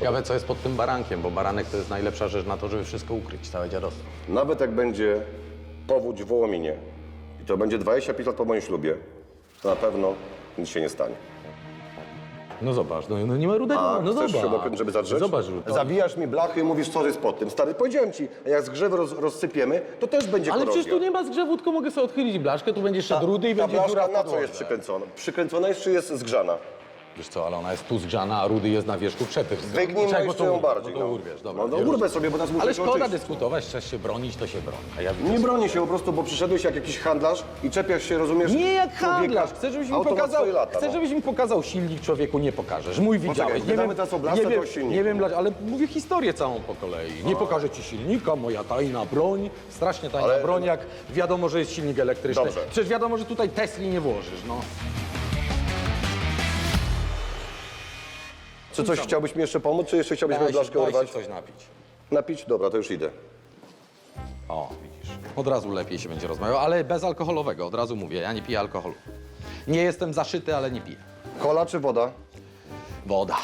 Ciekawe, co jest pod tym barankiem, bo baranek to jest najlepsza rzecz na to, żeby wszystko ukryć, całe dziadostwo. Nawet jak będzie powódź w Wołominie i to będzie 25 lat po moim ślubie, to na pewno nic się nie stanie. No zobacz, no, no nie ma rudego, A no chcesz zobacz. śrubokręt, żeby zadrzeć? Zobacz, Rudo. Zawijasz mi blachy i mówisz, co jest pod tym. Stary, powiedziałem ci, jak zgrzewy roz, rozsypiemy, to też będzie Ale korozja. przecież tu nie ma zgrzewu, tylko mogę sobie odchylić blaszkę, tu będzie szedł rudy i Ta będzie blaszka dziura w na co podłodze. jest przykręcona? Przykręcona jest czy jest zgrzana? Wiesz co, ale ona jest tu zgrzana, a rudy jest na wierzchu przetyw. Wygnij Czekaj, bo to ją urwę, bardziej. bo to urwiesz, dobra. No, no urwę sobie, bo nas muszę Ale szkoda dyskutować, chcesz się bronić, to się broni. A ja widzę, Nie broni się po prostu, bo przyszedłeś jak jakiś handlarz i czepiasz się, rozumiesz? Nie jak człowieka. handlarz, chcę żebyś mi ma pokazał, swoje lata, chcę no. żebyś mi pokazał silnik człowieku, nie pokażesz. Mój widziałeś. teraz nie wiem, nie wiem, ale mówię historię całą po kolei. Nie pokażę ci silnika, moja tajna broń, strasznie tajna Ale- broń, jak wiadomo, że jest silnik elektryczny. Dobrze. Przecież wiadomo, że tutaj Tesli nie włożysz, no. Czy coś chciałbyś mi jeszcze pomóc, czy jeszcze chciałbyś moją blaszkę daj się urwać? coś napić. Napić? Dobra, to już idę. O, widzisz. Od razu lepiej się będzie rozmawiał, ale bezalkoholowego, od razu mówię, ja nie piję alkoholu. Nie jestem zaszyty, ale nie piję. Kola czy woda? Woda.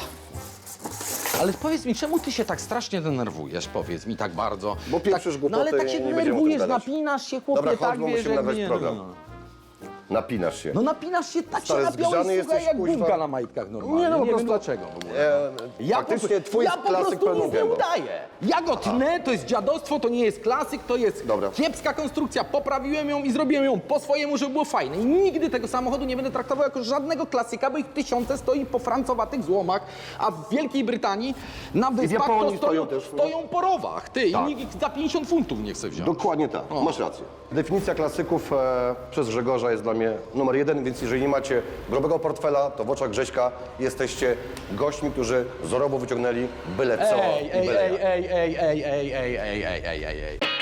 Ale powiedz mi, czemu ty się tak strasznie denerwujesz? Powiedz mi tak bardzo. Bo pieprzysz tak, głupoty No ale tak się i nie będziemy o tym denerwujesz, gadać. napinasz się, chłopie, Dobra, chodź, tak bo wiesz, musimy nagrać nie. No, no. Napinasz się. no napinasz się, tak Stary, się napiąłeś, zgrzany słuchaj, jesteś, jak kuźwa. na majtkach normalnie. Nie, no, po wiem prostu- dlaczego w ogóle. E, Ja faktycznie po, twój ja po klasyk prostu pełną nic nie gębą. udaję. Ja go tnę, to jest dziadostwo, to nie jest klasyk, to jest Dobra. kiepska konstrukcja. Poprawiłem ją i zrobiłem ją po swojemu, żeby było fajne. I nigdy tego samochodu nie będę traktował jako żadnego klasyka, bo ich tysiące stoi po francowatych złomach, a w Wielkiej Brytanii na wyspach to Japonii stoją, stoją też, no. stoją po rowach. Ty, Tak. i nikt za 50 funtów nie chce wziąć. Dokładnie tak, masz rację. Definicja klasyków e, przez Grzegorza jest dla mnie numer jeden, więc jeżeli nie macie grubego portfela, to w oczach Grześka jesteście gośćmi, którzy wzorowo wyciągnęli byle co Ej, i ej, byle jak. ej, ej, ej, ej, ej, ej, ej, ej, ej, ej.